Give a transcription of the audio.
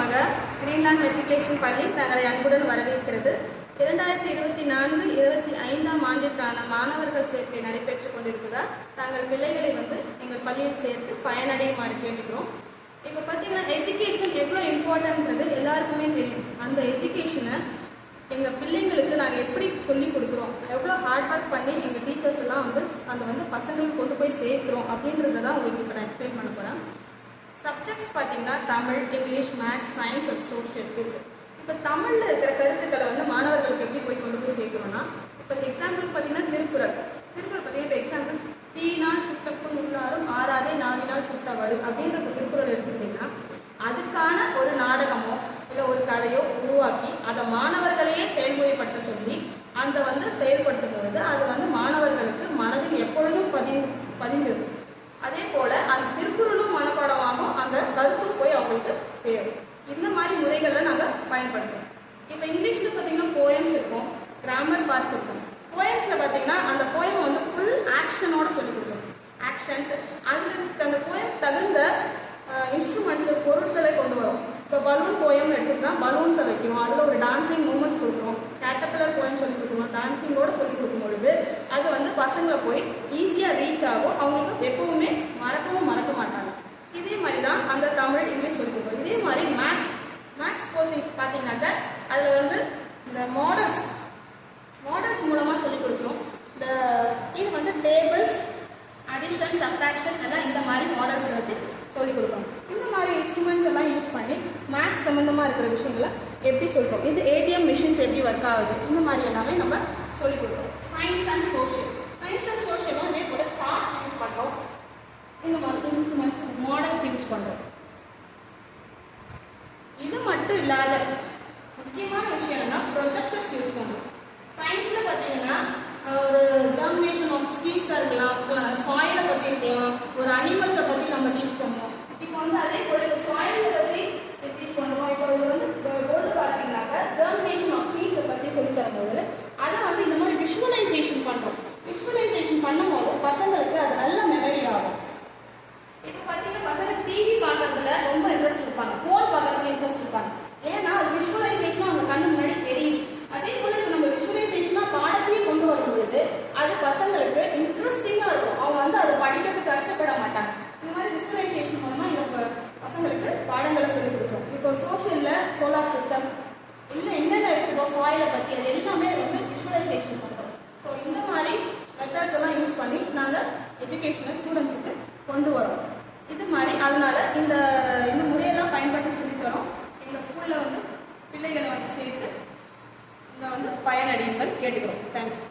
மக Greenland matriculation பள்ளி தங்களை அன்புடன் வரவேற்கிறது. இரண்டாயிரத்தி இருபத்தி நான்கு இருபத்தி ஐந்தாம் ஆண்டிற்கான மாணவர்கள் சேர்க்கை நடைபெற்றுக் கொண்டிருப்பதால் தங்கள் பிள்ளைகளை வந்து எங்கள் பள்ளியில் சேர்த்து பயனடையுமாறு கேட்டுக்கிறோம். இப்போ பார்த்தீங்கன்னா எஜுகேஷன் எவ்வளோ இம்பார்ட்டன்றது எல்லாருக்குமே தெரியும். அந்த எஜுகேஷனை எங்கள் பிள்ளைங்களுக்கு நாங்கள் எப்படி சொல்லி கொடுக்குறோம்? எவ்வளோ ஹார்ட் ஒர்க் பண்ணி எங்கள் டீச்சர்ஸ் எல்லாம் வந்து அந்த வந்து பசங்களுக்கு கொண்டு போய் சேர்க்குறோம் அப்படின்றத தான் உங்களுக்கு இப்போ நான் எக்ஸ்பிளைன் பண்ண போகிறேன் சப்ஜெக்ட்ஸ் பார்த்தீங்கன்னா Tamil English maths science and social இருக்குது இப்போ தமிழில் இருக்கிற கருத்துக்களை வந்து மாணவர்களுக்கு எப்படி போய் கொண்டு போய் சேர்க்கணும்னா இப்போ எக்ஸாம்பிள் பார்த்தீங்கன்னா திருக்குறள். திருக்குறள் பார்த்தீங்கன்னா இப்போ எக்ஸாம்பிள் தீனால் சுத்தப்பும் உள்ளாரும் ஆறாதே நாவினால் வரும் அப்படின்ற திருக்குறள் எடுத்துக்கிட்டிங்கன்னா அதுக்கான ஒரு நாடகமோ இல்லை ஒரு கதையோ உருவாக்கி அதை மாணவர்களையே செயல்முறைப்படுத்த சொல்லி அந்த வந்து செயல்படுத்தும் பொழுது அது வந்து மாணவர்கள் மனதில் எப்பொழுதும் பதிந்து பதிந்தது அதே போல அந்த திருக்குறளும் மனப்பாடம் ஆகும் அந்த கருத்தும் போய் அவங்களுக்கு சேரும். இந்த மாதிரி முறைகளை நாங்கள் பயன்படுத்துவோம் இப்போ இங்கிலீஷில் பார்த்தீங்கன்னா போயம்ஸ் இருக்கும் கிராமர் பார்ட்ஸ் இருக்கும். போயம்ஸில் பார்த்தீங்கன்னா அந்த போயம் வந்து ஃபுல் ஆக்ஷனோட சொல்லி கொடுக்கும் ஆக்ஷன்ஸ் அதுக்கு அந்த போயம் தகுந்த இன்ஸ்ட்ருமெண்ட்ஸ் பொருட்களை கொண்டு வரும். இப்போ பலூன் போயம்னு எடுத்துக்கிட்டா பலூன்ஸை வைக்கிறோம் அதில் ஒரு டான்சிங் மூமெண்ட்ஸ் கொடுக்குறோம் கேட்டபிளர் போயம் சொல்லி கொடுக்குறோம் டான்சிங்கோட சொல்லி கொடுக்கும் பொழுது அது வந்து பசங்களை போய் ஈஸியாக ரீச் ஆகும். அவங்களுக்கு எப்பவுமே மறக்கவும் மறக்க மாட்டாங்க. இதே மாதிரி தான் அந்த தமிழ் இங்கிலீஷ் சொல்லி கொடுக்குறோம் இதே மாதிரி மேக்ஸ் மேக்ஸ் போத்தி காட்டுறேன் அதில் வந்து இந்த மாடல்ஸ் மாடல்ஸ் மூலமாக சொல்லி கொடுக்கணும். இந்த இது வந்து டேபிள்ஸ் அடிஷன் சப்ராக்ஷன் எல்லாம் இந்த மாதிரி மாடல்ஸ் வச்சு சொல்லி கொடுக்கணும். இந்த மாதிரி இன்ஸ்ட்ருமெண்ட்ஸ் எல்லாம் யூஸ் பண்ணி மேக்ஸ் சம்மந்தமாக இருக்கிற விஷயங்களை எப்படி சொல்கிறோம் இது ஏடிஎம் மிஷின்ஸ் எப்படி ஒர்க் ஆகுது? இந்த மாதிரி எல்லாமே நம்ம சொல்லி கொடுக்குறோம் science and social science and சோஷியலும் இதே போல் சார்ட்ஸ் யூஸ் பண்ணுறோம் இந்த மாதிரி இன்ஸ்ட்ருமெண்ட்ஸ் மாடல்ஸ் யூஸ் பண்ணுறோம் இது மட்டும் இல்லாத முக்கியமான விஷயம் என்னன்னா ப்ரொஜெக்டர்ஸ் யூஸ் பண்ணுறோம் சயின்ஸில் பார்த்தீங்கன்னா ஒரு ஜெர்மினேஷன் ஆஃப் சீட்ஸாக இருக்கலாம் சாயிலை பற்றி இருக்கலாம் ஒரு அனிமல்ஸை பற்றி நம்ம டீச் பண்ணுவோம். இப்போ வந்து அதே போல சாயில்ஸை பற்றி டீச் பண்ணுவோம் இப்போ இது வந்து போர்டு பார்த்தீங்கன்னாக்கா ஜெர்மினேஷன் ஆஃப் சீட்ஸை பற்றி சொல்லி தரும்போது அதை வந்து இந்த மாதிரி விஷுவலைசேஷன் பண்ணுறோம் விஷுவலைசேஷன் பண்ணும்போது பசங்களுக்கு அது நல்ல மெமரி ஆகும் இப்போ பார்த்தீங்கன்னா பசங்க டிவி பார்க்கறதுல ரொம்ப இன்ட்ரெஸ்ட் இருப்பாங்க ஃபோன் பார்க்கறதுல இன்ட்ரெஸ்ட் இருப்பாங்க ஏன்னா அது விஷுவலைசேஷனாக அவங்க கண்ணு முன்னாடி தெரியும் அதே போல இப்போ நம்ம விஷுவலைசேஷனாக பாடத்தையே கொண்டு வரும் பொழுது அது பசங்களுக்கு இன்ட்ரெஸ்டிங்காக இருக்கும் அவங்க வந்து அதை படிக்கிறதுக்கு கஷ்டப்பட மாட்டாங்க இந்த மாதிரி விஷுவலைசேஷன் மூலமாக இந்த ப- பசங்களுக்கு பாடங்களை சொல்லிக் கொடுக்குறோம் இப்போ சோஷியலில் சோலார் சிஸ்டம் இல்லை என்னென்ன இருக்குதோ சாயிலை பற்றி அது எல்லாமே வந்து விஷுவலைசேஷன் பண்ணுறோம் ஸோ இந்த மாதிரி மெத்தட்ஸ் எல்லாம் யூஸ் பண்ணி நாங்கள் எஜுகேஷனை ஸ்டூடெண்ட்ஸுக்கு கொண்டு வரோம். இது மாதிரி அதனால இந்த இந்த முறையெல்லாம் பயன்படுத்தி சொல்லித் தரோம். எங்கள் ஸ்கூலில் வந்து பிள்ளைகளை வந்து சேர்த்து இங்கே வந்து பயனடையுங்கள் கேட்டுக்கிறோம். தேங்க்யூ